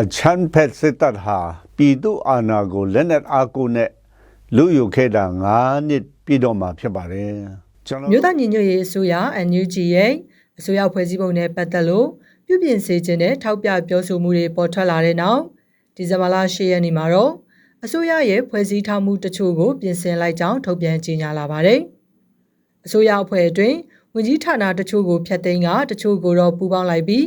အချမ်းဖက်စစ်တပ်ဟာပြည်သူအာဏာကိုလက်နက်အားကိုနဲ့လူယူခဲ့တာ9နှစ်ပြည့်တော့မှာဖြစ်ပါတယ်ကျွန်တော်မြို့သားညီညွတ်ရေးအစိုးရ NUG ရဲ့အစိုးရဖွဲ့စည်းပုံနဲ့ပတ်သက်လို့ပြုပြင်စေခြင်းနဲ့ထောက်ပြပြောဆိုမှုတွေပေါ်ထွက်လာတဲ့နောက်ဒီဇင်ဘာလ10ရက်နေ့မှာတော့အစိုးရရဲ့ဖွဲ့စည်းထားမှုတချို့ကိုပြင်ဆင်လိုက်ကြောင်းထုတ်ပြန်ကြေညာလာပါတယ်။အစိုးရအဖွဲ့အတွင်းဝင်ကြီးဌာနတချို့ကိုဖျက်သိမ်းကတချို့ကိုတော့ပူးပေါင်းလိုက်ပြီး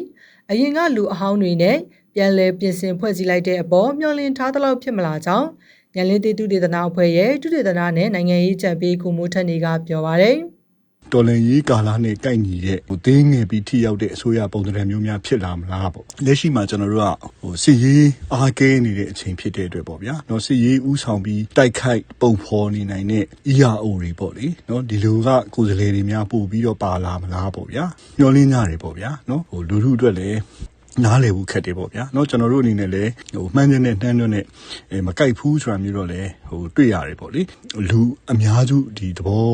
အရင်ကလူအဟောင်းတွေနဲ့ ပြန်လည်ပြင်ဆင်ဖွဲ့စည်းလိုက်တဲ့အပေါ်မျှော်လင့်ထားသလောက်ဖြစ်မလာကြောင်းညလင်းတေတုဒေသနာအဖွဲ့ရဲ့တုဒေသနာနဲ့နိုင်ငံရေးကြံပေးကုမှုထက်နေကပြောပါတယ်။ တော်လန်ရေးကာလနဲ့ကိုက်ညီတဲ့ဟိုသေးငယ်ပြီးထိရောက်တဲ့အစိုးရပုံစံမျိုးများဖြစ်လာမလားပေါ့လက်ရှိမှာကျွန်တော်တို့ကဟိုစစ်ရေးအားကဲနေတဲ့အချိန်ဖြစ်တဲ့အတွက်ပေါ့ဗျာเนาะစစ်ရေးဥဆောင်ပြီးတိုက်ခိုက်ပုံဖော်နေနိုင်တဲ့ ERO တွေပေါ့လေเนาะဒီလိုကကိုယ်စားလှယ်တွေများပို့ပြီးတော့ပါလာမလားပေါ့ဗျာညှော်လင်းကြတယ်ပေါ့ဗျာเนาะဟိုလူထုအတွက်လည်း နားလည်ဖို့ခက်တယ်ပေါ့ဗျာเนาะကျွန်တော်တို့အနေနဲ့လည်းဟိုမှန်းတဲ့နဲ့နှမ်းတဲ့နဲ့အဲမကြိုက်ဘူးဆိုတာမျိုးတော့လည်းဟိုတွေ့ရတယ်ပေါ့လေလူအများစုဒီသဘော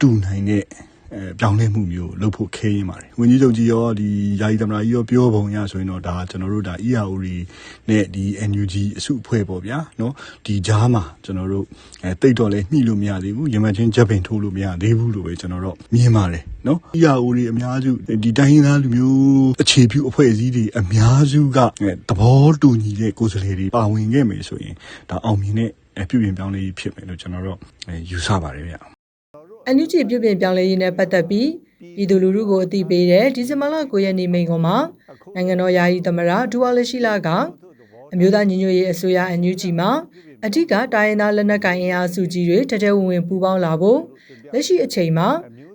တူနိုင်တဲ့ အဲပြောင်းလဲမှုမျိုးလုပ်ဖို့ခဲရင်းပါတယ်။ဝန်ကြီးချုပ်ကြီးရောဒီယာယီသမ္မတကြီးရောပြောပုံရဆိုရင်တော့ဒါကျွန်တော်တို့ဒါ EAORI နဲ့ဒီ NUG အစုအဖွဲ့ပေါ့ဗျာ။နော်ဒီကြားမှာကျွန်တော်တို့အဲတိတ်တော့လဲညှိလို့မရသေးဘူး။ရမချင်းဂျပင်ထိုးလို့မရသေးဘူးလို့ပဲကျွန်တော်တို့မြင်ပါတယ်နော်။ EAORI အများစုဒီတိုင်းရင်းသားလူမျိုးအခြေပြုအဖွဲ့အစည်းတွေအများစုကသဘောတူညီတဲ့ကိုယ်စားလှယ်တွေပါဝင်ခဲ့မယ်ဆိုရင်ဒါအောင်မြင်တဲ့ပြုပြင်ပြောင်းလဲရေးဖြစ်မယ်လို့ကျွန်တော်တို့ယူဆပါတယ်ဗျာ။ အန်ယူဂျီပြုပြင်ပြောင်းလဲရေးနဲ့ပတ်သက်ပြီးပြည်သူလူထုကိုအသိပေးတဲ့ဒီဇင်ဘာလ9ရက်နေ့မိန့်ခွန်းမှာနိုင်ငံတော်ယာယီသမရဒူဝါလရှိလာကအမျိုးသားညီညွတ်ရေးအစိုးရအန်ယူဂျီမှာအထက်ကတိုင်းရင်းသားလက်နက်ကိုင်အင်အားစုကြီးတွေတတဲဝင်ဝင်ပူးပေါင်းလာဖို့လက်ရှိအချိန်မှာ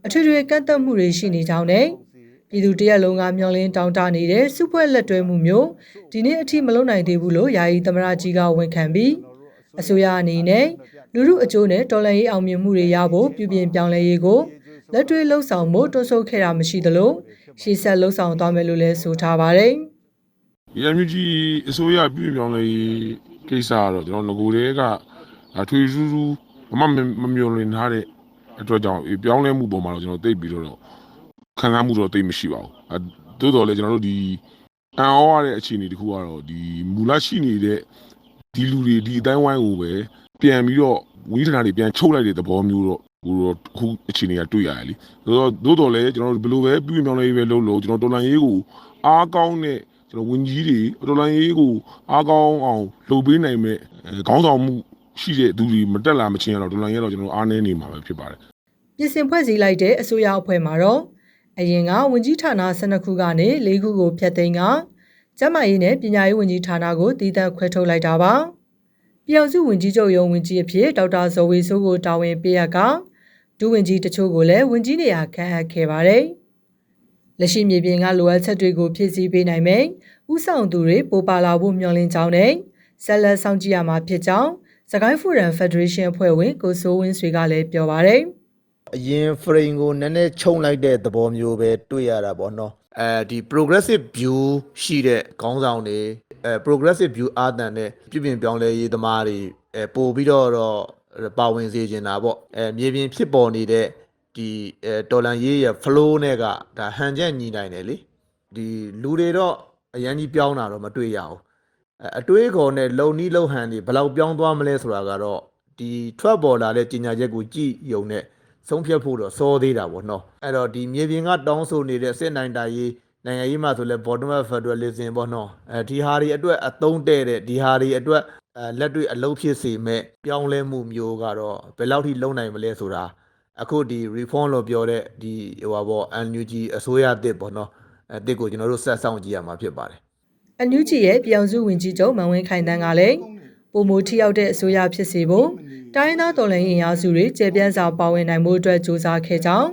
အထွေထွေကန့်သက်မှုတွေရှိနေကြောင်းနဲ့ပြည်သူတရက်လုံးကမျှော်လင့်တောင်းတနေတဲ့စုဖွဲ့လက်တွဲမှုမျိုးဒီနေ့အထိမလုပ်နိုင်သေးဘူးလို့ယာယီသမရကြီးကဝန်ခံပြီးအစိုးရအနေနဲ့ လူမှုအကျိုးနဲ့တော်လှန်ရေးအောင်မြင်မှုတွေရဖို့ပြုပြင်ပြောင်းလဲရေးကိုလက်တွေ့လှုပ်ဆောင်မှုတွန်းဆုတ်ခဲ့တာမရှိသလိုရှေ့ဆက်လှုပ်ဆောင်သွားမယ်လို့လည်းဆိုထားပါတယ်။ရမြကြီးအစိုးရပြည်ပြောင်းလဲကိစ္စကတော့ကျွန်တော်ငကိုတဲကအထွေထူးထူးမမမမျော်လင့်ထားတဲ့အတွက်ကြောင့်ပြောင်းလဲမှုပုံမှာတော့ကျွန်တော်သိပြီးတော့ခံစားမှုတော့သိမရှိပါဘူးအဲသို့တော်လည်းကျွန်တော်တို့ဒီအံ့ဩရတဲ့အခြေအနေတခုကတော့ဒီမူလရှိနေတဲ့ဒီလူတွေဒီအတိုင်းဝိုင်းကိုပဲ ပြန်ပြီးတော့ဝိသနာတွေပြန်ချုပ်လိုက်တဲ့သဘောမျိုးတော့ဟိုတော့အခုအခြေအနေကတွေ့ရတယ်လေသို့တော့သို့တော်လည်းကျွန်တော်တို့ဘယ်လိုပဲပြည်ပြောင်းလဲရေးပဲလုပ်လို့ကျွန်တော်တော်လန်ရေးကိုအားကောင်းတဲ့ကျွန်တော်ဝင်ကြီးတွေတော်လိုင်းရေးကိုအားကောင်းအောင်လုပ်ပေးနိုင်မဲ့ခေါင်းဆောင်မှုရှိတဲ့သူတွေမတက်လာမချင်းတော့တော်လိုင်းရေးတော့ကျွန်တော်အားနည်းနေမှာပဲဖြစ်ပါတယ်ပြင်ဆင်ဖွဲ့စည်းလိုက်တဲ့အစိုးရအဖွဲ့မှာတော့အရင်ကဝင်ကြီးဌာန12ခုကနေ4ခုကိုဖျက်သိမ်းကကျန်းမာရေးနဲ့ပညာရေးဝန်ကြီးဌာနကိုတည်တံ့ခွဲထုတ်လိုက်တာပါ ပြည်အောင်စုဝန်ကြီးချုပ်ရုံးဝန်ကြီးအဖြစ်ဒေါက်တာဇော်ဝေစိုးကိုတာဝန်ပေးရကဒုဝန်ကြီးတချို့ကိုလည်းဝန်ကြီးနေရာခန့်အပ်ခဲ့ပါတယ်လက်ရှိမြေပြင်ကလိုအပ်ချက်တွေကိုဖြည့်ဆည်းပေးနိုင်မယ်ဥဆောင်သူတွေပိုပါလာဖို့မျှော်လင့်ကြောင်းနဲ့ဆက်လက်ဆောင်ကြည့်ရမှာဖြစ်ကြောင်းစကိုင်းဖူရန်ဖက်ဒရေးရှင်းအဖွဲ့ဝင်ကိုစိုးဝင်းဆွေကလည်းပြောပါတယ်အရင် frame ကိုနည်းနည်းခြုံလိုက်တဲ့သဘောမျိုးပဲတွေ့ရတာပေါ့နော်အဲဒီ progressive view ရှိတဲ့ခေါင်းဆောင်တွေ အဲ progressive view အာသန်တဲ့ပြုပြင်ပြောင်းလဲရေးသမားတွေအဲပို့ပြီးတော့တော့ပါဝင်စေချင်တာပေါ့အဲမြေပြင်ဖြစ်ပေါ်နေတဲ့ဒီအဲတော်လန်ရေးရဲ့ flow နဲ့ကဒါဟန်ချက်ညီနိုင်တယ်လေဒီလူတွေတော့အရန်ကြီးပြောင်းတာတော့မတွေ့ရအောင်အဲအတွေးခေါ်နဲ့လုံနီးလုံဟန်တွေဘယ်လောက်ပြောင်းသွားမလဲဆိုတာကတော့ဒီထွက်ပေါ်လာတဲ့ကြီးညာချက်ကိုကြည့်ယုံနဲ့ဆုံးဖြတ်ဖို့တော့စောသေးတာပေါ့နော်အဲ့တော့ဒီမြေပြင်ကတောင်းဆိုနေတဲ့စစ်နိုင်တာရေး နိုင်ငံရေးမှာဆိုလဲ bottom up federalism ပေါ့နော်အဲဒီဟာတွေအတွက်အသုံးတဲ့တဲ့ဒီဟာတွေအတွက်အဲလက်တွေ့အလုပ်ဖြစ်စေမဲ့ပြောင်းလဲမှုမျိုးကတော့ဘယ်လောက်ထိလုံနိုင်မလဲဆိုတာအခုဒီ reform လို့ပြောတဲ့ဒီဟိုပါပေါ့ NUG အစိုးရအသစ်ပေါ့နော်အဲအသစ်ကိုကျွန်တော်တို့ဆက်ဆောင်ကြည့်ရမှာဖြစ်ပါတယ်အန်ယူဂျီရဲ့ပြည်အောင်စုဝင်ကြီးချုပ်မန်ဝင်းခိုင်တန်းကလည်းပုံမထိရောက်တဲ့အစိုးရဖြစ်စေဖို့တိုင်းဒေသတော်လှန်ရေးအင်အားစုတွေကျေပြန့်စွာပါဝင်နိုင်မှုအတွက်စ조사ခဲ့ကြောင်း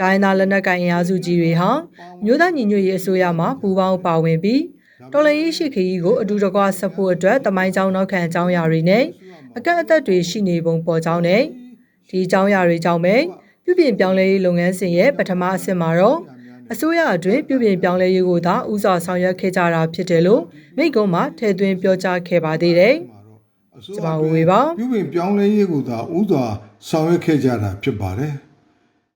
တိုင်းဒေသလက်နက်ကိုင်အင်အားစုကြီးတွေဟာမြို့သားညီညွတ်ရေးအစိုးရမှပူးပေါင်းပါဝင်ပြီးတော်လှန်ရေးရှိခရီးကိုအတူတကွဆက်ဖို့အတွက်တမိုင်းကြောင်းနောက်ခံအကြောင်းအရာတွေနဲ့အကန့်အသတ်တွေရှိနေပုံပေါ်ကြောင်းနဲ့ဒီအကြောင်းအရာတွေကြောင့်ပဲပြုပြင်ပြောင်းလဲရေးလုပ်ငန်းစဉ်ရဲ့ပထမအဆင့်မှာတော့အစိုးရအတွင်းပြုပြင်ပြောင်းလဲရေးကိုသာဦးစွာဆောင်ရွက်ခဲ့ကြတာဖြစ်တယ်လို့မိန့်ခွန်းမှာထည့်သွင်းပြောကြားခဲ့ပါသေးတယ်။ကျွန်မဝေပါပြုပြင်ပြောင်းလဲရေးကိုသာဥစွာဆောင်ရွက်ခဲ့ကြတာဖြစ်ပါတယ်။